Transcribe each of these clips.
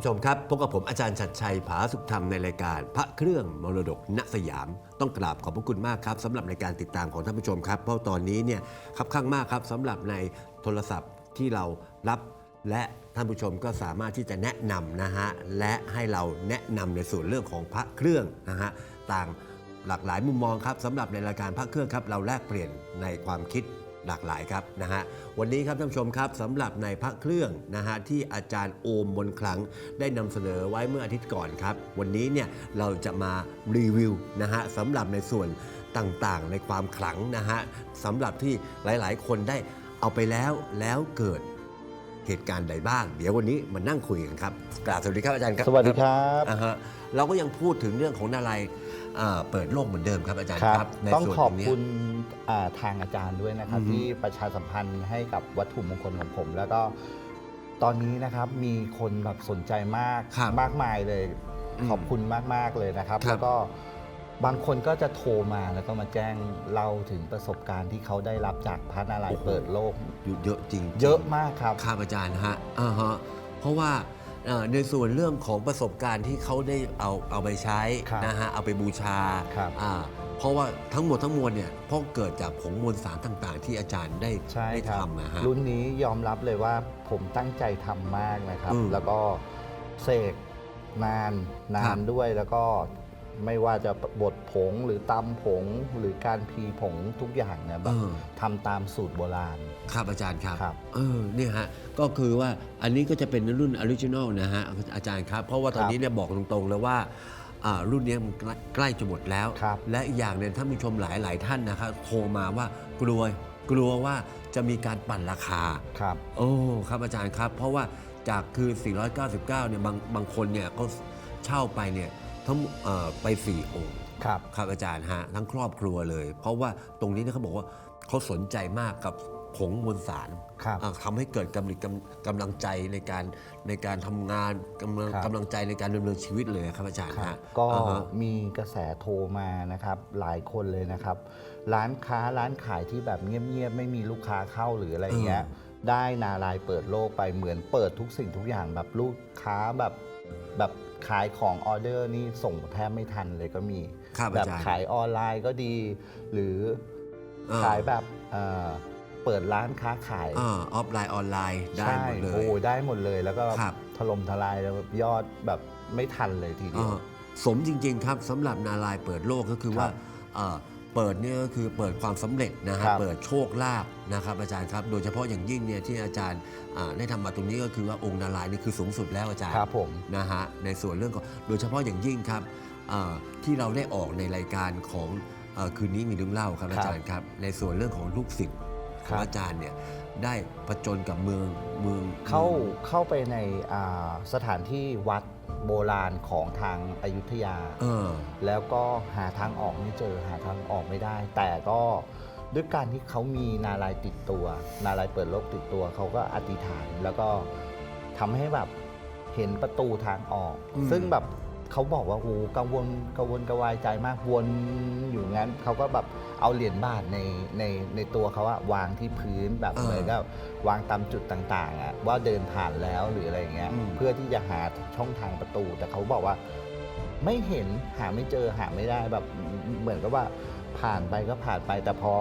ผู้ชมครับพบกับผมอาจารย์ชัดชัยผาสุขธรรมในรายการ พระเครื่องมรดกณสยาม ต้องกราบขอบพระคุณมากครับสำหรับในการติดตามของท่านผู้ชมครับ เพราะตอนนี้เนี่ยคับข้างมากครับสำหรับในโทรศัพท์ที่เรารับและท่านผู้ชมก็สามารถที่จะแนะนำนะฮะและให้เราแนะนำในส่วนเรื่องของพระเครื่องนะฮะต่างหลากหลายมุมมองครับสำหรับในรายการพระเครื่องครับเราแลกเปลี่ยนในความคิด หลากหลายครับนะฮะวันนี้ครับท่านผู้ชมครับสำหรับในพระเครื่องนะฮะที่อาจารย์โอมบนครั้งได้นำเสนอไว้เมื่ออาทิตย์ก่อนครับ วันนี้เนี่ยเราจะมารีวิวนะฮะสำหรับในส่วนต่างๆ ในความขลังนะฮะสำหรับที่หลายๆ คนได้เอาไปแล้วแล้วเกิดเหตุการณ์ใดบ้าง เดี๋ยววันนี้มานั่งคุยกันครับกราบสวัสดีครับอาจารย์ครับสวัสดีครับอ่าฮะเราก็ยังพูดถึงเรื่องของนาลาย ณ์อ่าเปิดโลกเหมือนเดิมครับอาจารย์ครับครับ ในต้องส่วนขอบตรงเนี้ย คุณอ่าทางอาจารย์ด้วยนะครับอือฮึที่ประชาสัมพันธ์ให้กับวัตถุมงคลของผม แล้วก็ตอนนี้นะครับมีคนแบบสนใจมากครับมากมายเลย อืมขอบคุณมาก ๆ เลยนะครับ ครับ แล้วก็บางคนก็จะโทรมาแล้วก็มาแจ้งเล่าถึงประสบการณ์ที่เขาได้รับจากพระนารายณ์เปิดโลกเยอะจริงๆ เยอะมากครับ ครับอาจารย์ฮะอ่าฮะ เพราะว่าเอ่อ ในส่วนเรื่องของประสบการณ์ที่เขาได้เอาเอาไปใช้ครับนะฮะเอาไปบูชาครับอ่าเพราะว่าทั้งหมดทั้งมวลเนี่ยเพราะเกิดจากผงมวลสารต่างๆ ที่อาจารย์ได้ใช่ได้ครับทำนะฮะรุ่นนี้ยอมรับเลยว่าผมตั้งใจทำมากนะครับอืมแล้วก็เสกนานนาครันบด้วยแล้วก็ ไม่ว่าจะบดผงหรือตำผงหรือการพีผงทุกอย่างเนี่ยแบเอบอทำตามสูตรโบราณ ครับอาจารย์ครับ ครับเออเนี่ยฮะก็คือว่าอันนี้ก็จะเป็นรุ่นออริจินอลนะฮะอาจารย์ครับ เพราะว่าตอนนี้เนี่ยบอกตรงๆเลยว่าอ่ารุ่นเนี้ยมันใกล้ใกล้จะหมดแล้ว ครับ และอีกอย่างเนี่ยท่านผู้ชมหลายๆ ท่านนะครับโทรมาว่ากลัวกลัวว่าจะมีการปั่นราคา ครับ โอ้ครับอาจารย์ครับ เพราะว่าจากคือ 499 เนี่ยบางบางคนเนี่ยก็เช่าไปเนี่ย ทั้งเอ่อไป4องค์ครับครับอาจารย์ฮะทั้งครอบครัวเลย เพราะว่าตรงนี้เนี่ยเขาบอกว่าเขาสนใจมากกับผงมวลสารครับอ่าทำให้เกิดกำลังกำกำลังใจในการในการทำงานกำลังครับกำลังใจในการดำเนินชีวิตเลยครับอาจารย์ครับฮะก็อ่าฮะมีกระแสโทรมานะครับหลายคนเลยนะครับ ร้านค้าร้านขายที่แบบเงียบๆไม่มีลูกค้าเข้าหรืออะไรเงี้ยได้นาลายเปิดโลกไปเหมือนเปิดทุกสิ่งทุกอย่างแบบลูกค้าแบบ แบบขายของออเดอร์นี่ส่งแทบไม่ทันเลยก็มี ครับแบบอาจารย์ ขายออนไลน์ก็ดี หรืออ่าขายแบบเอ่อเปิดร้านค้าขายอ่าออฟไลน์ออนไลน์ได้ใช่หมดเลยโอ้ได้หมดเลยแล้วก็ครับ ถล่มทลายแล้วแบบยอดแบบไม่ทันเลยทีเดียวอ่าสมจริง ๆ ครับสำหรับนารายณ์เปิดโลกก็คือว่าครับเอ่อ เปิดเนี่ยก็คือเปิดความสำเร็จนะฮะครับเปิดโชคลาภนะครับอาจารย์ครับ โดยเฉพาะอย่างยิ่งเนี่ยที่อาจารย์อ่าได้ทำมาตรงนี้ก็คือว่าองค์นารายณ์นี่คือสูงสุดแล้วอาจารย์ครับผม นะฮะในส่วนเรื่องของโดยเฉพาะอย่างยิ่งครับเอ่อที่เราได้ออกในรายการของเอ่อคืนนี้มีเรื่องเล่าครับครับอาจารย์ครับ ในส่วนเรื่องของลูกศิษย์ขครัองบอาจารย์เนี่ยได้ผจญกับเมืองเมือง เข้าเข้าไปในอ่าสถานที่วัด โบราณของทางอายุทยา เออ แล้วก็หาทางออกไม่เจอหาทางออกไม่ได้ แต่ก็ด้วยการที่เขามีนารายณ์ติดตัว นารายณ์เปิดโลกติดตัวเขาก็อธิษฐานแล้วก็ทำให้แบบเห็นประตูทางออก อืม ซึ่งแบบ เขาบอกว่าโอ้กังวลกังวลกระวายใจมากวนอยู่งั้นเขาก็แบบเอาเหรียญบาทในในในตัวเขาอะวางที่พื้นแบบเหมือนกับวางตามจุดต่างๆอะว่าเดินผ่านแล้วหรืออะไรอย่างเงี้ยอืมเพื่อที่จะหาช่องทางประตู แต่เขาบอกว่า ไม่เห็นหาไม่เจอหาไม่ได้แบบเหมือนกับว่าผ่านไปก็ผ่านไปแต่พอ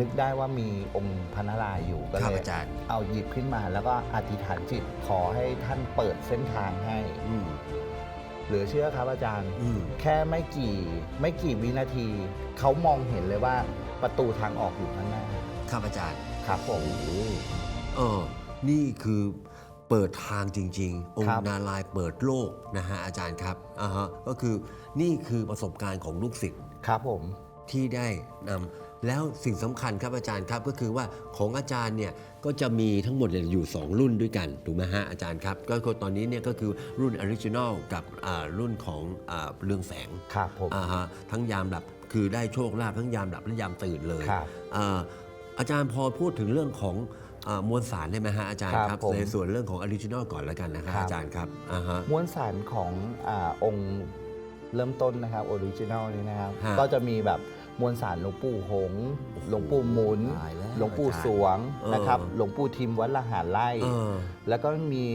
นึกได้ว่ามีองค์พระนารายณ์อยู่ก็ครับเลยอาจารย์เอาหยิบขึ้นมา แล้วก็อธิษฐานจิตขอให้ท่านเปิดเส้นทางให้อืม เหลือเชื่อครับอาจารย์ อืม แค่ไม่กี่ไม่กี่วินาที เขามองเห็นเลยว่าประตูทางออกอยู่ข้างหน้าครับอาจารย์ ครับผม เออ นี่คือเปิดทางจริง ๆ องครัค์บ นารายณ์เปิดโลกนะฮะอาจารย์ครับอ่าฮะก็คือนี่คือประสบการณ์ของลูกศิษย์ครับผม ที่ได้น แล้วสิ่งสำคัญครับอาจารย์ครับก็คือว่าของอาจารย์เนี่ยก็จะมีทั้งหมดเนี่ยอยู่ 2 รุ่นด้วยกันถูกไหมฮะอาจารย์ครับ ก็คือตอนนี้เนี่ยก็คือรุ่นออริจินอลกับอ่ารุ่นของอาเรืองแสงครับผมอ่าฮะทั้งยามหลับคือได้โชคลาภทั้งยามหลับและยามตื่นเลยครับอ่าอาจารย์พอพูดถึงเรื่องของอามวลสารได้ไหมฮะอาจารย์ครับครับผมในส่วนเรื่องของออริจินอลก่อนแล้วกันนะครับครับอาจารย์ครับอ่าฮะมวลสารของอาองค์เริ่มต้นนะครับออริจินัลนี้นะครับฮะก็จะมีแบบ มวลสารหลวงปู่หงส์โอ้โหหลวงปู่หมุน ตายแล้วหลวงปู่อาจารย์สวงเออนะครับ หลวงปู่ทิมวัดละหารไร่ เออ แล้วก็มี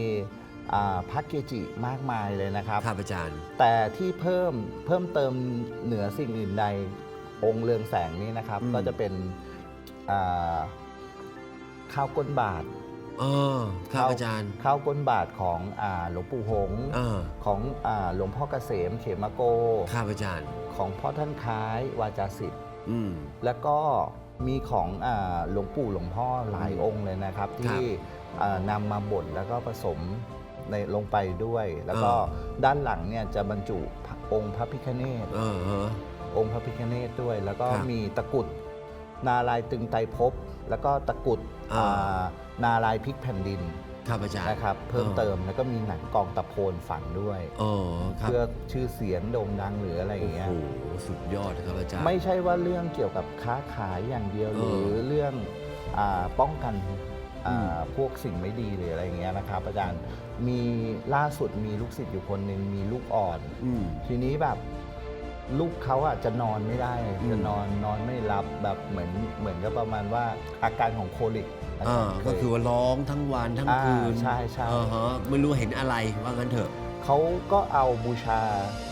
อ่าพระเกจิมากมายเลยนะครับ ครับอาจารย์ แต่ที่เพิ่มเพิ่มเติมเหนือสิ่งอื่นใดองค์เรืองแสงนี้นะครับ อืม ก็จะเป็นอ่าข้าวก้นบาท อ๋อครับข้าวอาจารย์ข้าวก้นบาทของอ่าหลวงปู่หงส์เออของอาหลวงพ่อเกษมเขมโก ครับอาจารย์ ของพ่อท่านคล้ายวาจาสิทธิ์อืม แล้วก็มีของอาหลวงปู่หลวงพ่อหลายองค์เลยนะครับ ที่อ่านำมาบดแล้วก็ผสมในลงไปด้วย แล้วก็เอด้านหลังเนี่ยจะบรรจุพระองค์พระพิฆเนศ เออฮะองค์พระพิฆเนศด้วย แล้วก็ครับมีตะกรุด นาลายณ์ตึงไตรภพแล้วก็ตะกรุดอ่า อ่านาลายณ์พลิกแผ่นดินครับอาจารย์นะครับเพิ่มเออเติมแล้วก็มีหนังกองตะโพนฝังด้วย อ๋อครับเพื่อชื่อเสียงโด่งดังหรืออะไรอโอ้ย่างเงี้ย โหสุดยอดครับอาจารย์ ไม่ใช่ว่าเรื่องเกี่ยวกับค้าขายอย่างเดียวเอหอรือเรื่องอาป้องกันอ่าอืม พวกสิ่งไม่ดีหรืออะไรอย่างเงี้ยนะครับอาจารย์มีล่าสุดมีลูกศิษย์อยู่คนหนึ่งมีลูกอ่อน อืม ทีนี้แบบ ลูกเขาอะจะนอนไม่ได้อืมจะนอนนอนไม่รับแบบเหมือนเหมือนกับประมาณว่าอาการของโคลิกอาอ่าจารย์เคก็ยคือว่าร้องทั้งวันทั้งอ่าคืนใช่ใช่อ่าฮะไม่รู้เห็นอะไรว่างั้นเถอะเขาก็เอาบูชา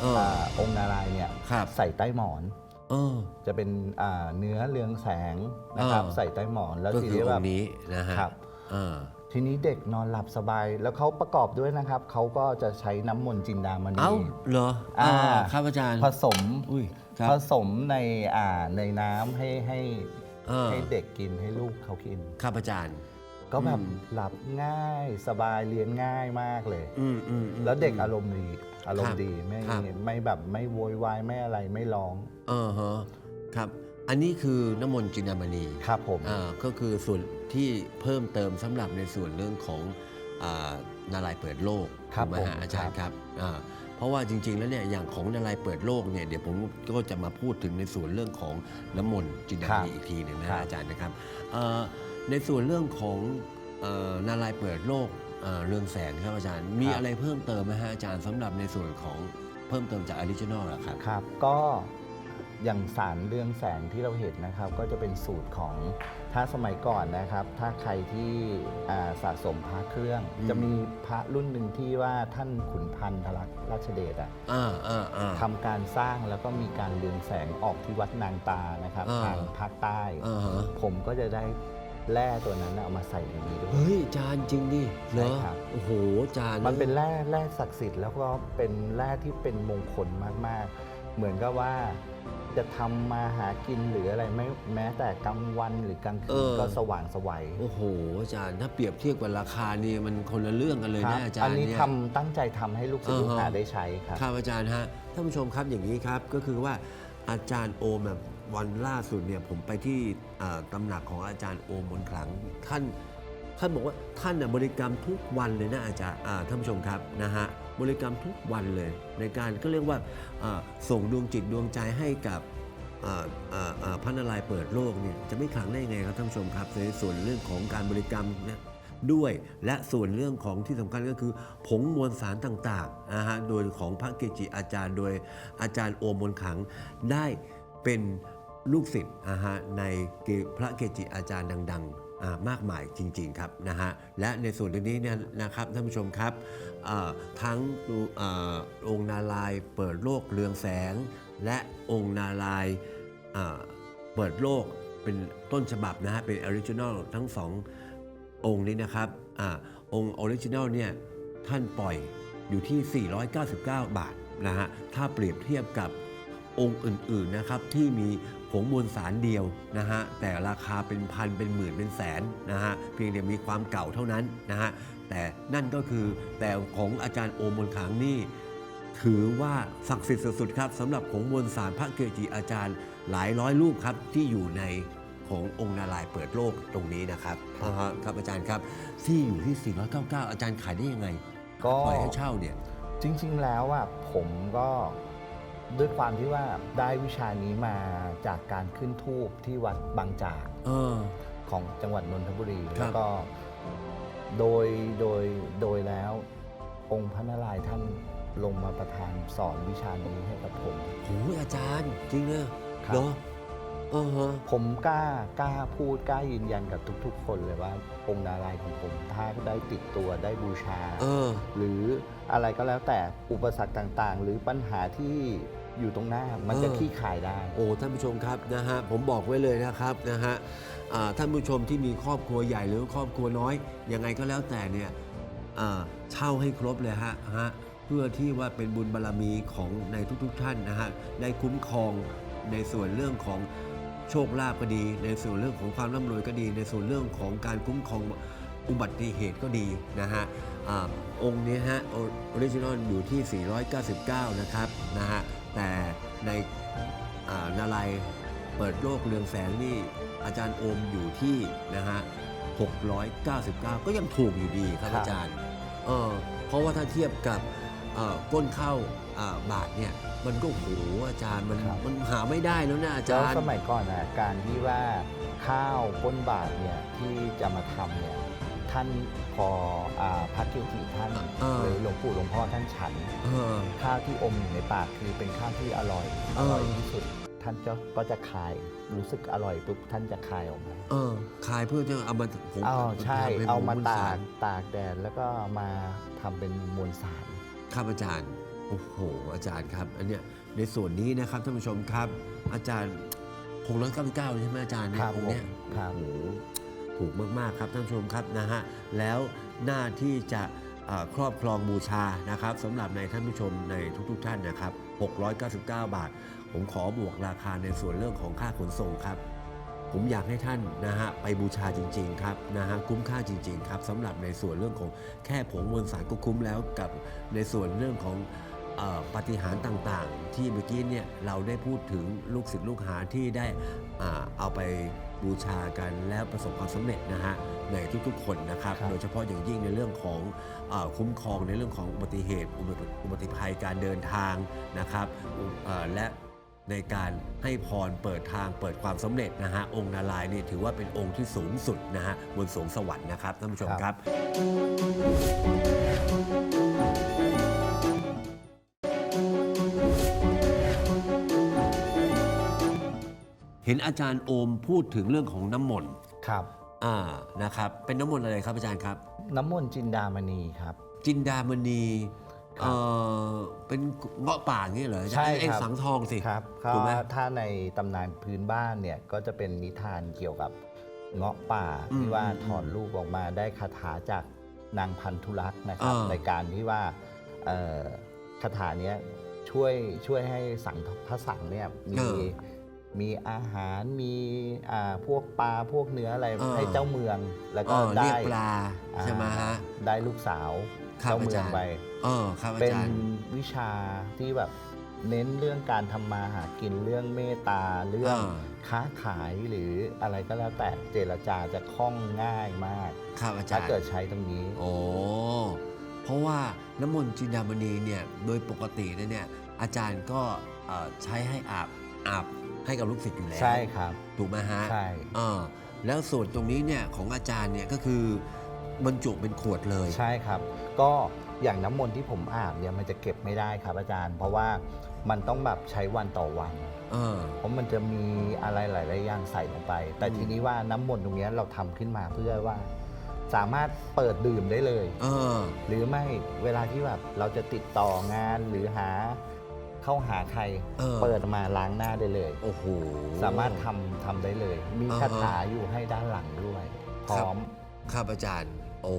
เอออ่าองค์นารายณ์เนี่ยครับใส่ใต้หมอนเออจะเป็นอ่าเนื้อเรืองแสงนะครับเออใส่ใต้หมอนแล้วก็ทีคือนี้อแบงบค์นี้นะฮะครับอ่า ทีนี้เด็กนอนหลับสบาย แล้วเขาประกอบด้วยนะครับ เขาก็จะใช้น้ำมนต์จินดามณี เอ้าเหรออ่าอ่า ครับอาจารย์ ผสมอุ้ยครับผสมในอ่าในน้ำให้ให้เออ ให้เด็กกินให้ลูกเขากิน ครับอาจารย์ ก็แบบอืม หลับง่ายสบายเลี้ยงง่ายมากเลย อืมอืมอืม แล้วเด็กอารมณ์ดีอารมครัณ์บดีไม่ครับ ไม่แบบไม่โวยวายไม่อะไรไม่ร้องเออฮะครับ อันนี้คือน้ำมนต์จินดามณีครับผม อ่าก็คือส่วน ที่เพิ่มเติมสำหรับในส่วนเรื่องของอานาลายณ์เปิดโลกครับถูกไหมผมฮะอาจารย์ครับอ่าเพราะว่าจริง ๆ แล้วเนี่ยอย่างของนาลายณ์เปิดโลกเนี่ยเดี๋ยวผมก็จะมาพูดถึงในส่วนเรื่องของน้ำมนต์จินดาครัมบณีอีกทีหนึ่งนะครัฮะบอาจารย์นะครับเอ่อในส่วนเรื่องของเอ่อนาลายณ์เปิดโลกเอ่อเรืองแสนครับอาจารย์ มีอะไรเพิ่มเติมไหมฮะอาจารย์สำหรับในส่วนของเพิ่มเติมจากออริจินอลอะครับครับ ก็ อย่างสารเรืองแสงที่เราเห็นนะครับ ก็จะเป็นสูตรของถ้าสมัยก่อนนะครับ ถ้าใครที่อ่าสะสมพระเครื่อง อืม จะมีพระรุ่นหนึ่งที่ว่าท่านขุนพันธลักษณ์ราชเดชอะอ่าอ่าอ่า ทำการสร้างแล้วก็มีการเรืองแสงออกที่วัดนางตานะครับอ่า ทางภาคใต้ อ่าฮะผมก็จะได้แร่ตัวนั้นน่ะเอามาใส่ในนี้ด้วย เฮ้ยอาจารย์จริงดิเหรอใช่ครับ โอ้โหอาจารย์มันเป็นแร่แร่ศักดิ์สิทธิ์แล้วก็เป็นแร่ที่เป็นมงคลมากๆ เหมือนกับว่า จะทำมาหากินหรืออะไรไม่แม้แต่กลางวันหรือกลางคืนก็สว่างไสวัยโอ้โห อาจารย์ถ้าเปรียบเทียบกับราคานี่มันคนละเรื่องกันเลยครันะบอาจารอันย์นี้เนี่ย ทำตั้งใจทำให้ลูกศิษย์ลูกหาอ่าฮะได้ใช้ครับ ครับอาจารย์ฮะท่านผู้ชมครับอย่างนี้ครับก็คือว่าอาจารย์โอมแบบวันล่าสุดเนี่ยผมไปที่อ่าตำหนักของอาจารย์โอมมนต์ขลังท่านท่านบอกว่าท่านน่ะบริกรรมทุกวันเลยนะอาจารย์อ่าท่านผู้ชมครับนะฮะ บริกรรมทุกวันเลย ในการก็เรียกว่าส่งดวงจิตดวงใจให้กับพระนารายเปิดโลกเนี่ยจะไม่ขลังได้ยังไงครับท่านผู้ชมครับในส่วนเรื่องของการบริกรรมเนี่ยด้วยและส่วนเรื่องของที่สำคัญก็คือ ผงมวลสารต่างๆนะฮะโดยของพระเกจิอาจารย์ โดยอาจารย์โอมนขังได้เป็นลูกศิษย์นะฮะในพระเกจิอาจารย์ดัง ๆ มากมายจริง ๆ ครับนะฮะและในส่วนตรงนี้เนี่ยนะครับท่านผู้ชมครับ ทั้งอองค์นารายเปิดโลกเรืองแสง และองค์นารายเปิดโลกเป็นต้นฉบับนะฮะเป็นออริจินอลทั้งสององค์นี้นะครับอองค์ออริจินัลเนี่ยท่านปล่อยอยู่ที่ 499 บาทนะฮะถ้าเปรียบเทียบกับองค์อื่นๆนะครับที่มีผงมวลสารเดียวนะฮะแต่ราคาเป็นพันเป็นหมื่นเป็นแสนนะฮะเพียงแต่มีความเก่าเท่านั้นนะฮะ แต่นั่นก็คือแต่ของอาจารย์โอมมนต์ขลังนี่ถือว่าศักดิ์สิทธิ์สุดๆครับสำหรับผงมวลสารพระเกจิอาจารย์หลายร้อยรูปครับที่อยู่ในขององค์นารายณ์เปิดโลกตรงนี้นะครับอ่าฮะครับอาจารย์ครับที่อยู่ที่ 499 อาจารย์ขายได้ยังไงก็ปล่อยให้เช่าเนี่ย จริงๆแล้วอะผมก็ด้วยความที่ว่าได้วิชานี้มาจากการขึ้นทูบที่วัดบางจากเออของจังหวัดนนทบุรีครับแล้วก็ โดยโดยโดยแล้วองค์พระนารายณ์ท่านลงมาประทานสอนวิชานี้ให้กับผม โอ้ยอาจารย์จริงเลยครับ เหรอเออฮะผมกล้ากล้าพูดกล้ายืนยันกับทุกๆ คนเลยว่าองค์นารายณ์ของผมถ้าได้ติดตัวได้บูชา เออ หรืออะไรก็แล้วแต่อุปสรรคต่างๆ หรือปัญหาที่อยู่ตรงหน้ามันจะเออ ขี้ขายได้ โอ้ท่านผู้ชมครับนะฮะผมบอกไว้เลยนะครับนะฮะอ่า ท่านผู้ชมที่มีครอบครัวใหญ่หรือครอบครัวน้อย ยังไงก็แล้วแต่เนี่ยเช่าให้ครบเลยฮะฮะเพื่อที่ว่าเป็นบุญบารรมีของในทุกๆท่านนะฮะได้คุ้มครองในส่วนเรื่องของโชคลาภก็ดี ในส่วนเรื่องของความร่ำรวยก็ดี ในส่วนเรื่องของการคุ้มครองอุบัติเหตุก็ดีนะฮะอาองค์นี้ฮะออริจินอลอยู่ที่ 499 นะครับนะฮะแต่ในนารายเปิดโลกเรืองแสงนี่ อาจารย์โอมอยู่ที่นะฮะ699 ก็ยังถูกอยู่ดีครับครับ อาจารย์เออเพราะว่าถ้าเทียบกับเอ่อก้นข้าวอ่าบาทเนี่ยมันก็โหอาจารย์มันมันหาไม่ได้แล้วนะอาแล้วจารย์ สมัยก่อนนะการที่ว่าข้าวก้นบาทเนี่ยที่จะมาทำเนี่ยท่านพออาพระเกจิท่านเออหรือหลวงปู่หลวงพ่อท่านฉัน เออ ข้าวที่อมอยู่ในปากคือเป็นข้าวที่อร่อย เอออ ร่อยที่สุด ท่านจะก็จะคายรู้สึกอร่อยปุ๊บท่านจะคายออกมาเออขายเพื่อจะเอามาผงอ้าวใช่ทำป็นเอามาผงตาสกตากแดดแล้วก็มาทำเป็นมวลสาร ครับอาจารย์โอ้โหอาจารย์ครับอันเนี้ยในส่วนนี้นะครับท่านผู้ชมครับ อาจารย์หกร้อยเก้าสิบเก้าใช่ไหมอาจารย์เนี่ยครับองค์เนี้ยผมครับ โอ้โหถูกมาก ๆ ครับท่านผู้ชมครับนะฮะแล้วหน้าที่จะเอ่อครอบครองบูชานะครับสำหรับในท่านผู้ชมในทุก ๆ ท่านนะครับ 699 บาท ผมขอบวกราคาในส่วนเรื่องของค่าขนส่งครับ ผมอยากให้ท่านนะฮะไปบูชาจริง ๆ ครับนะฮะคุ้มค่าจริง ๆ ครับสำหรับในส่วนเรื่องของแค่ผงมวลสารก็คุ้มแล้วกับในส่วนเรื่องของเออปาฏิหารย์ต่างๆ ที่เมื่อกี้เนี่ยเราได้พูดถึงลูกศิษย์ลูกหาที่ได้อ่าเอาไปบูชากันแล้วประสบความสำเร็จนะฮะในทุกๆ คนนะครับครับ โดยเฉพาะอย่างยิ่งในเรื่องของเออคุ้มครองในเรื่องของอุบัติเหตุอุบัติอุบัติภัยการเดินทางนะครับอุเอ่อและ ในการให้พรเปิดทางเปิดความสำเร็จนะฮะองค์นารายณ์นี่ถือว่าเป็นองค์ที่สูงสุดนะฮะบนสวงสวรรค์นะครับท่านผู้ชมครับ เห็นอาจารย์โอมพูดถึงเรื่องของน้ำมนต์ครับ อ่านะครับเป็นน้ำมนต์อะไรครับอาจารย์ครับ น้ำมนต์จินดามณีครับ จินดามณีครับ เออเป็นเงาะป่าอย่างนี้เหรออาจารย์ใช่ไอ้ครับสังทองสิครับถูก็กไหม ถ้าในตำนานพื้นบ้านเนี่ยก็จะเป็นนิทานเกี่ยวกับเงาะป่าอืมที่ว่าอืมถอดลูกออกมาได้คาถาจากนางพันธุรักษ์นะครับ อ่า ในการที่ว่าเอ่อคาถาเนี้ยช่วยช่วยให้สังพระสังเนี่ยมีมีอาหารมีอ่าพวกปลาพวกเนื้ออะไรให้เจ้าเมืองแล้วเอก็อได้เรียกปลาอ่าใช่ไหมฮะ ได้ลูกสาวครับเจ้าเมือาอจางรย์ ไป เออครับอาเป็นจารย์ วิชาที่แบบเน้นเรื่องการทำมาหากินเรื่องเมตตาเรื่องอ่า ค้าขายหรืออะไรก็แล้วแต่เจรจาจะคล่องง่ายมาก ครับอาจาถ้ารย์ เกิดใช้ตรงนี้ โอ้ เพราะว่าน้ำมนต์จินดามณีเนี่ยโดยปกติแล้วเนี่ยอาจารย์ก็เอ่อใช้ให้อาบอาบให้กับลูกศิษย์อยู่แล้วใช่ครับ ถูกไหมฮะใช่ เออแล้วส่วนตรงนี้เนี่ยของอาจารย์เนี่ยก็คือ บรรจุเป็นขวดเลย ใช่ครับ ก็อย่างน้ำมนต์ที่ผมอาบเนี่ยมันจะเก็บไม่ได้ครับอาจารย์ เพราะว่ามันต้องแบบใช้วันต่อวัน เออ เพราะมันจะมีอะไรหลายๆอย่างใส่ลงไป แต่อืม ทีนี้ว่าน้ำมนต์ตรงเนี้ยเราทำขึ้นมาเพื่อว่า สามารถเปิดดื่มได้เลย เออ หรือไม่เวลาที่แบบเราจะติดต่องานหรือหาเข้าหาใครเออเปิดมาล้างหน้าได้เลย โอ้โห สามารถทำทำได้เลย มีอ่าฮะคาถาอยู่ให้ด้านหลังด้วย พร้อม ครับอาจารย์ โอ้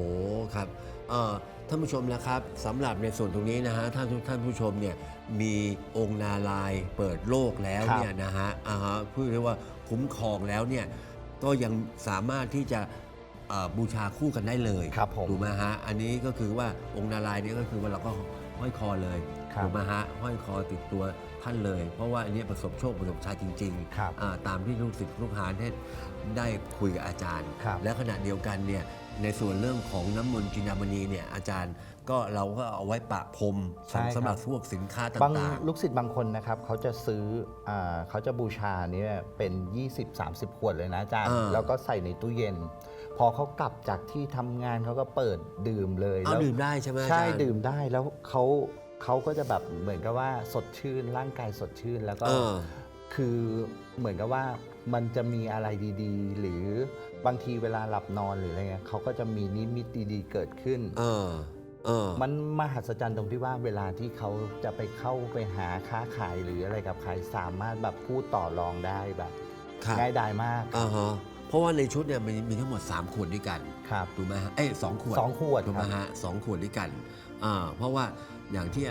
ครับเอ่อท่านผู้ชมแล้วครับสำหรับในส่วนตรงนี้นะฮะท่านท่านผู้ชมเนี่ยมีองค์นารายณ์เปิดโลกแล้วครับเนี่ยนะฮะอ่าฮะพูดเรียกว่าคุ้มครองแล้วเนี่ยก็ยังสามารถที่จะเอ่อบูชาคู่กันได้เลยครับผมถูกไหมฮะอันนี้ก็คือว่าองค์นารายณ์เนี่ยก็คือว่าเราก็ห้อยคอเลยครับถูกไหมฮะห้อยคอติดตัวท่านเลย เพราะว่าอันนี้ประสบโชคประสบชายจริงครับอ่าตามที่ลูกศิษย์ลูกหาได้ได้คุยกับอาจารย์ครับและขณะเดียวกันเนี่ย ในส่วนเรื่องของน้ำมนต์จินดามณีเนี่ยอาจารย์ก็เราก็เอาไว้ปะพรมใช่ครับ สำหรับพวกสินค้าตบาง่างลูกศิษย์บางคนนะครับเขาจะซื้ออาเขาจะบูชาเนี่ยเป็น 20-30 ขวดเลยนะอาจารย์อ่าแล้วก็ใส่ในตู้เย็น พอเขากลับจากที่ทำงานเขาก็เปิดดื่มเลยๆเอาแล้วดื่มได้ใช่ไหมอาใช่จารย์ ดื่มได้แล้วเขาเขาก็จะแบบเหมือนกับว่าสดชื่นร่างกายสดชื่นแล้วก็ เออ คือเหมือนกับว่ามันจะมีอะไรดีๆ หรือ บางทีเวลาหลับนอนหรืออะไรเงี้ยเขาก็จะมีนิมิตดีๆเกิดขึ้น เออเออ มันมหัศจรรย์ตรงที่ว่าเวลาที่เขาจะไปเข้าไปหาค้าขายหรืออะไรกับใครสามารถแบบพูดต่อรองได้แบบครับ ง่ายดายมากอ่าฮะเพราะว่าในชุดเนี่ยมันมีทั้งหมด 3 ขวดด้วยกันครับถูกไหมฮะเอ้ยสองขวดสองขวดถูกไหมครับ ฮะสองขวดด้วยกันอ่าเพราะว่าอย่างที่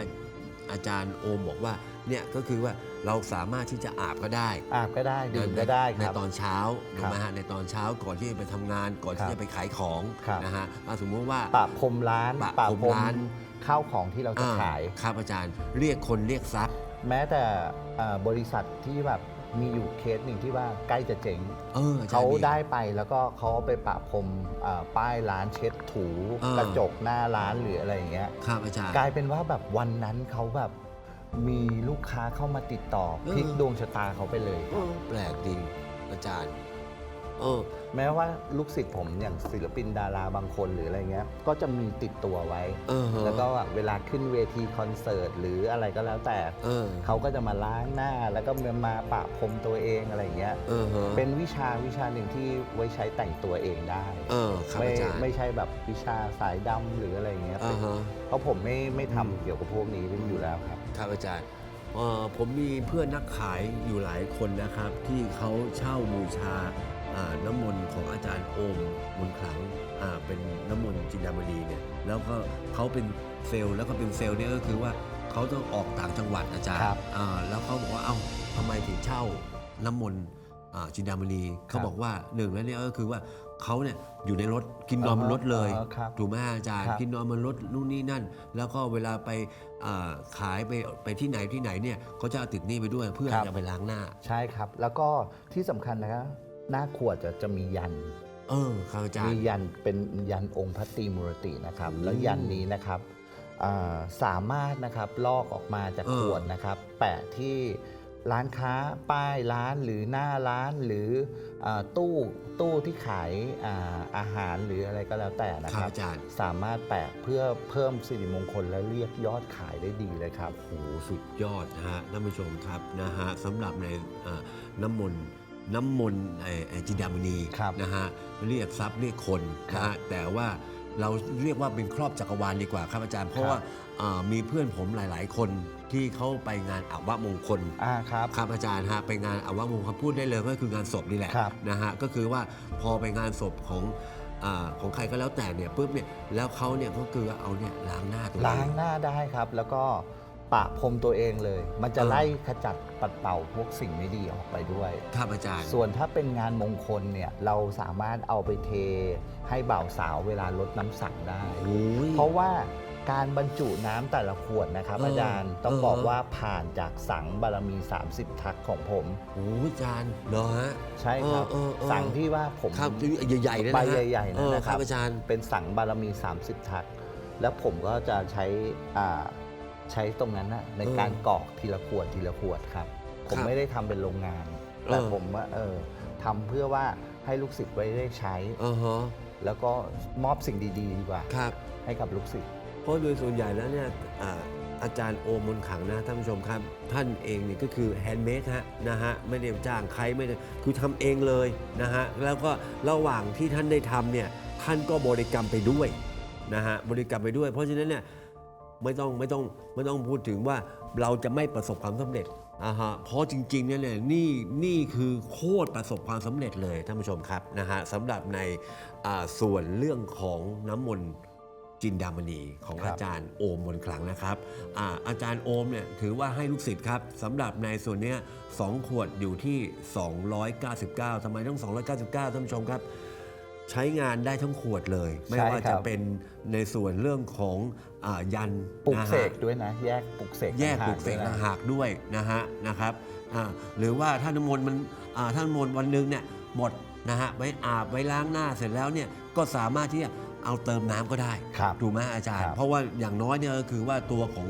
อาอาจารย์โอมบอกว่าเนี่ยก็คือว่าเราสามารถที่จะอาบก็ได้อาบก็ได้ดื่มก็ได้ในครับตอนเช้าครัถูบกไหมฮะในตอนเช้าก่อนที่จะไปทำงานก่อนครัที่บจะไปขายของครับนะฮะอ่าสมมติว่าปะพรมร้านปะปะพรมพรมร้านข้าวของที่เราจะอ่ขายครับอาจารย์เรียกคนเรียกทรัพย์ แม้แต่เอ่อบริษัทที่แบบ มีอยู่เคสหนึ่งที่ว่าใกล้จะเจ๊งเอออาจารเขาย์มี ได้ไปแล้วก็เขาเอาไปปะพรมเอ่อป้ายร้านเช็ดถูอ่ากระจกหน้าร้านหรืออะไรอย่างเงี้ย ครับอาจารย์ กลายเป็นว่าแบบวันนั้นเขาแบบมีลูกค้าเข้ามาติดต่อเออพลิกดวงชะตาเขาไปเลย เออแปลกดีอาจารย์ เออ แม้ว่าลูกศิษย์ผมอย่างศิลปินดาราบางคนหรืออะไรเงี้ย ก็จะมีติดตัวไว้ เออฮะแล้วก็เวลาขึ้นเวทีคอนเสิร์ตหรืออะไรก็แล้วแต่เออ เขาก็จะมาล้างหน้าแล้วก็มาปะพรมตัวเองอะไรเงี้ย เออฮะเป็นวิชาวิชาหนึ่งที่ไว้ใช้แต่งตัวเองได้ เออครับไม่อาจารย์ ไม่ใช่แบบวิชาสายดำหรืออะไรเงี้ยอ่าฮะ เพราะผมไม่ไม่ทำเกี่ยวกับพวกนี้อยู่แล้วครับ ครับอาจารย์เอ่อผมมีเพื่อนนักขายอยู่หลายคนนะครับ ที่เขาเช่าบูชาอ่า น้ำมนต์ของอาจารย์โอมมนต์ขลังอ่าเป็นน้ำมนต์จินดามณีเนี่ยแล้วก็เขาเป็นเซลล์แล้วก็เป็นเซลล์เนี่ยก็คือว่าเขาต้องออกต่างจังหวัดอาจารย์ครับอ่าแล้วเขาบอกว่าเอ้าทำไมถึงเช่าน้ำมนต์อ่าจินดามณีเขาบอกว่าหนึ่งแล้วเนี่ยก็คือว่าเขาเนี่ยอยู่ในรถกินนอนบนรถเลยอ๋อครับถูกไหมอาจารย์ครับกินนอนบนรถนู่นนี่นั่น แล้วก็เวลาไปอ่าขายไปไปที่ไหนที่ไหนเนี่ยเขาจะเอาติดหนี่ไปด้วยเพื่อครับจะไปล้างหน้า ใช่ครับ แล้วก็ที่สำคัญนะครับ หน้าขวดจะจะมียัน เออครับอาจารมีย์ ยันเป็นยันองค์พระตรีมุรตินะครับ อืมแล้วยันนี้นะครับอ่าสามารถนะครับลอกออกมาจากเออ ขวดนะครับ แปะที่ร้านค้าป้ายร้านหรือหน้าร้านหรืออาตู้ตู้ที่ขายอาอาหารหรืออะไรก็แล้วแต่นะคครัรับบอาจารย์สามารถแปะเพื่อเพิ่มสิริมงคลและเรียกยอดขายได้ดีเลยครับ โอ้โหสุดยอดนะฮะท่านผู้ชมครับนะฮะสำหรับในอ่าน้ำมนต์ น้ำมนต์ไอ้ไอ้จินดามณีครับนะฮะเรียกทรัพย์เรียกคนนะฮะแต่ว่าเราเรียกว่าเป็นครอบจักรวาลดีกว่าครับอาจารย์ เพราะครับว่าอ่ามีเพื่อนผมหลาย ๆ คนที่เขาไปงานอัวมงคลอ่าครับครับอาจารย์ฮะไปงานอาวมงคลพูดได้เลยก็คืองานศพนี่แหละครับนะฮะก็คือว่าพอไปงานศพของอาของใครก็แล้วแต่เนี่ยปุ๊บเนี่ยแล้วเขาเนี่ยก็คือเอาเนี่ยล้างหน้าตัวเองล้างหน้าได้ครับแล้วก็ ปะพรมตัวเองเลย มันจะเออไล่ขจัดปัดเป่าพวกสิ่งไม่ดีออกไปด้วย ครับอาจารย์ ส่วนถ้าเป็นงานมงคลเนี่ยเราสามารถเอาไปเทให้บ่าวสาวเวลาลดน้ำสังได้ โอ้ย เพราะว่าการบรรจุน้ำแต่ละขวดนะครับ เอออาจารย์ต้องเออ บอกว่าผ่านจากสังบารมี 30 ทักของผม โอ้ยอาจารย์เหรอฮะ ใช่ครับ เออเออเออ สังที่ว่าผม ครับที่ใหญ่ๆเลยนะใบฮะใหญ่ๆเอนั่นอนะคครัรับบอาจารย์ เป็นสังบารมี 30 ทัก แล้วผมก็จะใช้อ่า ใช้ตรงนั้นนะในเออการกรอกทีละขวดทีละขวดครับ ผมครับไม่ได้ทำเป็นโรงงาน แต่เออผมว่าเออทำเพื่อว่าให้ลูกศิษย์ไว้ได้ใช้ อ่าฮะแล้วก็มอบสิ่งดีๆดีกว่า ครับ ให้กับลูกศิษย์ เพราะโดยส่วนใหญ่แล้วเนี่ยอ่าอาจารย์โอมนต์ขังนะท่านผู้ชมครับ ท่านเองเนี่ยก็คือแฮนด์เมดฮะนะฮะไม่ได้จ้างใครไม่ได้คือทำเองเลยนะฮะแล้วก็ระหว่างที่ท่านได้ทำเนี่ยท่านก็บริกรรมไปด้วยนะฮะบริกรรมไปด้วย เพราะฉะนั้นเนี่ย ไม่ต้องไม่ต้องไม่ต้องพูดถึงว่าเราจะไม่ประสบความสำเร็จอ่าฮะเพราะจริงๆเนี่ยเนี่ยนี่นี่คือโคตรประสบความสำเร็จเลยท่านผู้ชมครับนะฮะสำหรับในอ่าส่วนเรื่องของน้ำมนต์จินดามณีของครับอาจารย์โอมมนต์ขลังนะครับอาอาจารย์โอมเนี่ยถือว่าให้ลูกศิษย์ครับสำหรับในส่วนเนี้ยสองขวดอยู่ที่ 299ทำไมต้อง 299 ท่านผู้ชมครับ ใช้งานได้ทั้งขวดเลย ไม่ใช่ว่าครัจะบเป็นในส่วนเรื่องของอายันปลุกนะเสฮะกด้วยนะ แยกปลุกเสกแยกต่างปลูหากเสกด้วยต่างนะหากด้วยนะฮะนะครับอ่าหรือว่าถ้าน้ำมนต์มันอ่าถ้าน้ำมนต์วันหนึงเนี่ยหมดนะฮะไว้อาบไว้ล้างหน้าเสร็จแล้วเนี่ยก็สามารถที่จะเอาเติมน้ำก็ได้ครับถูกไหมอาจารย์ครับเพราะว่าอย่างน้อยเนี่ยก็คือว่าตัวของ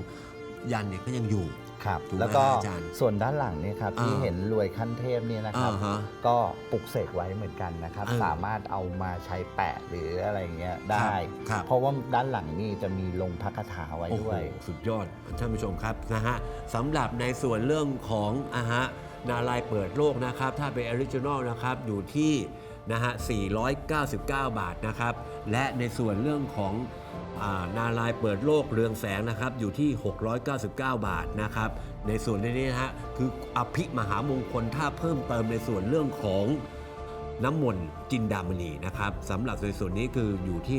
ยันเนี่ยก็ยังอยู่ ครับถูกไหมแล้วก็อาจารย์ ส่วนด้านหลังเนี่ยครับที่อ่าเห็นรวยขั้นเทพเนี่ยนะครับ อ่าฮะก็ปลุกเสกไว้เหมือนกันนะครับเออสามารถเอามาใช้แปะหรืออะไรเงี้ยได้ครับ เพราะว่าด้านหลังนี่จะมีลงพระคาถาไว้โอ้โหด้วย สุดยอดท่านผู้ชมครับนะฮะสำหรับในส่วนเรื่องของอาฮะนาลายเปิดโลกนะครับ ถ้าเป็นออริจินอลนะครับ อยู่ที่ นะฮะ 499 บาทนะครับ และในส่วนเรื่องของอานาลายเปิดโลกเรืองแสงนะครับอยู่ที่ 699 บาทนะครับ ในส่วนนี้นะฮะคืออภิมหามงคลถ้าเพิ่มเติมในส่วนเรื่องของน้ำมนต์จินดามณีนะครับสำหรับในส่วนนี้คืออยู่ที่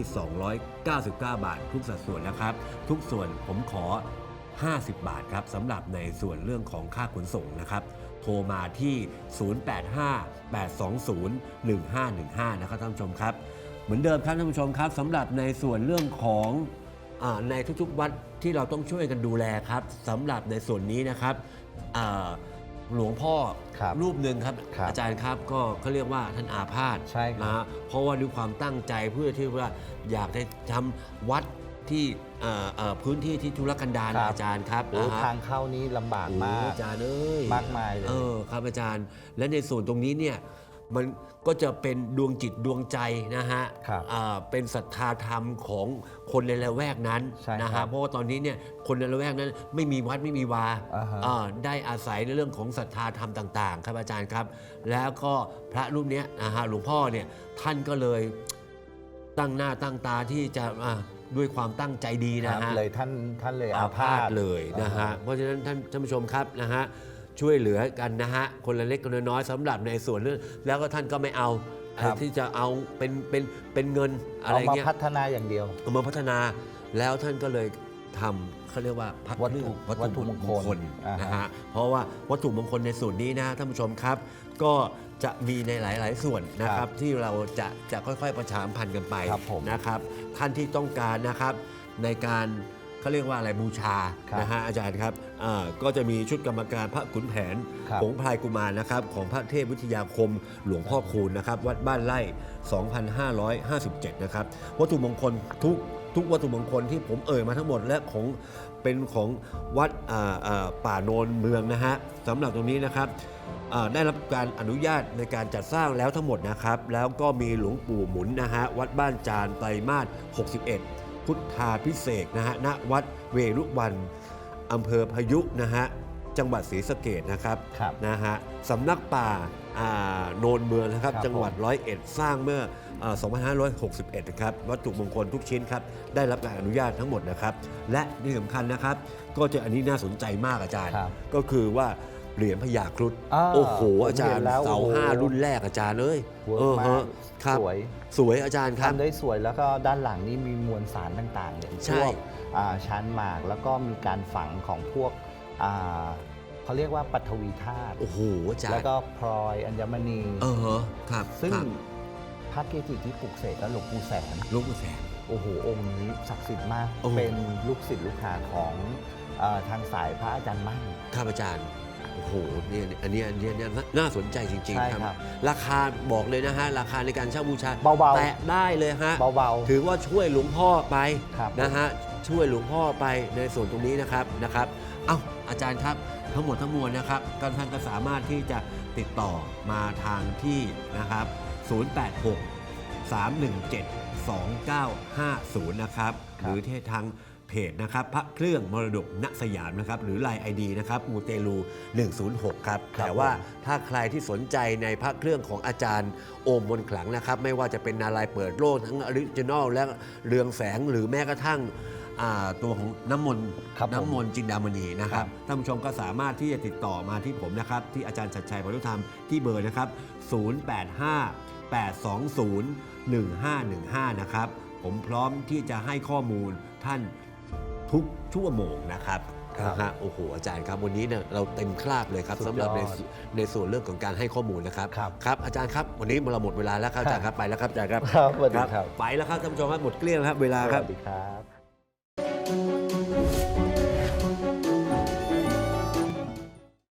299 บาท ทุกสัดส่วนนะครับ ทุกส่วนผมขอ 50 บาทครับสำหรับในส่วนเรื่องของค่าขนส่งนะครับ ทรมาที่ 085-820-1515 นะครับท่านผู้ชมครับ เหมือนเดิมครับท่านผู้ชมครับสำหรับในส่วนเรื่องของอาในทุกๆวัดที่เราต้องช่วยกันดูแลครับสำหรับในส่วนนี้นะครับอ่าหลวงพ่อครับรูปหนึ่งครับครับอาจารย์ครับก็เขาเรียกว่าท่านอาพาธใช่ครับนะฮะเพราะว่าด้วยความตั้งใจเพื่อที่ว่าอยากจะทำวัด ที่เอ่อเอ่อพื้นที่ที่ทุรกันดารครับ อาจารย์ครับโอ้นะฮะ ทางเข้านี้ลำบากโอ้มากอาจารย์เอ้ยมากมายเลย เออครับอาจารย์ และในส่วนตรงนี้เนี่ยมันก็จะเป็นดวงจิตดวงใจนะฮะครับอ่าเป็นศรัทธาธรรมของคนในละแวกนั้นใช่นะครัฮะบเพราะว่าตอนนี้เนี่ยคนในละแวกนั้นไม่มีวัดไม่มีวาอ่าฮะ อ่าได้อาศัยในเรื่องของศรัทธาธรรมต่าง ๆ ครับอาจารย์ครับ แล้วก็พระรูปเนี้ยนะฮะหลวงพ่อเนี่ยท่านก็เลย ตั้งหน้าตั้งตาที่จะอ่าด้วยความตั้งใจดีคนะรับฮะ เลยท่านท่านเลยอาอาพาพาธธเลยนะฮะ เพราะฉะนั้นท่านท่านผู้ชมครับนะฮะช่วยเหลือกันนะฮะคนละเล็กคนละน้อยสำหรับในส่วนเรื่องแล้วก็ท่านก็ไม่เอาครับที่จะเอาเป็นเป็นเป็นเงินอะไรเอามาเงี้ยพัฒนาอย่างเดียว เอามาพัฒนาแล้วท่านก็เลยทำเขาเรียกว่าพักวัตถุเรื่องวัตถุมงคลอ่าฮะ นะฮะเพราะว่าวัตถุมงคลในส่วนนี้นะท่านผู้ชมครับ ก็ จะมีในหลาย ๆ ส่วนนะครับที่เราจะจะค่อย ๆ ประชาสัมพันธ์กันไปครับผมนะครับท่านที่ต้องการนะครับในการเขาเรียกว่าอะไรบูชาครับนะฮะอาจารย์ครับอ่าก็จะมีชุดกรรมการพระขุนแผนครับผงพลายกุมารนะครับของพระเทพวิทยาคมหลวงพ่อคูณนะครับวัดบ้านไร่ 2557 นะครับวัตถุมงคลทุก ทุกวัตถุมงคลที่ผมเอ่ยมาทั้งหมดและของเป็นของวัดอ่าอ่าป่าโนนเมืองนะฮะสำหรับตรงนี้นะครับอ่าได้รับการอนุญาตในการจัดสร้างแล้วทั้งหมดนะครับ แล้วก็มีหลวงปู่หมุนนะฮะวัดบ้านจานไตรมาส61 พุทธาพิเศษกนะฮะณวัดเวรุวันอำเภอพายุนะฮะจังหวัดศรีสะเกดนะครับครับนะฮะสำนักป่าอ่า โนนเมืองนะครับ ครับจังหวัดร้อยเอ็ดสร้างเมื่ออ่า2561นะครับวัตถุมงคลทุกชิ้นครับได้รับการอนุญาตทั้งหมดนะครับ และที่สำคัญนะครับ ก็จะอันนี้น่าสนใจมากอาจารย์ ครับก็คือว่าเหรียญพญาครุฑอ่าโอ้โหผมอาจารเห็ย์นแล้วเสาโอ้โหห้ารุ่นแรกอาจารย์เอ้ยเวิร์เอกอมาฮะกครับสวย สวยอาจารย์ครับ ทำได้สวยแล้วก็ด้านหลังนี่มีมวลสารต่างๆอย่างใช่พวกอ่าชั้นหมากแล้วก็มีการฝังของพวกอ่า เขาเรียกว่าปัทวีธาตุโอ้โหอาจารย์แล้วก็พลอยอัญมณี เออฮะครับซึ่งครับพระเกจิที่ปลุกเสกก็หลวงปู่แสน หลูกปู่แสน โอ้โห องค์นี้ศักดิ์สิทธิ์มาก โอ้เป็นลูกศิษย์ลูกหาของเอ่อทางสายพระอาจารย์มั่น ครับอาจารย์โอ้โหเนี่ยอันเนี้ยอันเนี้ยเนี่ยน่าน่าสนใจจริง ใช่ๆครับครับราคาบอกเลยนะฮะ ราคาในการเช่าบูชาเบาๆ แตะได้เลยฮะ เบา ถือว่าช่วยหลวงพ่อไปครับ นะฮะช่วยหลวงพ่อไปในส่วนตรงนี้นะครับนะครับ เอ้า อาจารย์ครับ ทั้งหมดทั้งมวลนะครับก็ท่านก็สามารถที่จะติดต่อมาทางที่นะครับ 086 317 2950 นะครับ หรือที่ทางเพจนะครับ พระเครื่องมรดกณสยามนะครับ หรือ Line ID นะครับมูเตลู 106 ครับ ครับแต่ว่าผมถ้าใครที่สนใจในพระเครื่องของอาจารย์โอมมนต์ขลังนะครับ ไม่ว่าจะเป็นนารายณ์เปิดโลกทั้งออริจินอลและเรืองแสงหรือแม้กระทั่ง อ่าตัวของน้ำมนต์ครับผมน้ำมนต์จินดามณีนะครับครับ ท่านผู้ชมก็สามารถที่จะติดต่อมาที่ผมนะครับ ที่อาจารย์ชัดชัยพรุธรรมที่เบอร์นะครับ 085 820 1515 นะครับ ผมพร้อมที่จะให้ข้อมูลท่านทุกชั่วโมงนะครับครับนะฮะโอ้โหอาจารย์ครับวันนี้เนี่ยเราเต็มคราบเลยครับสุดสำหรับในยอดส่วนในส่วนเรื่องของการให้ข้อมูลนะครับครับ ครับอาจารย์ครับวันนี้เราหมดเวลาแล้วครับอาจารย์ครับไปแล้วครับอาจารย์ครับ ครับสวัสดีครับ ไปแล้วครับท่านผู้ชมครับหมดเกลี้ยงแล้วครับเวลาสครัวับสดีครับ Thank you.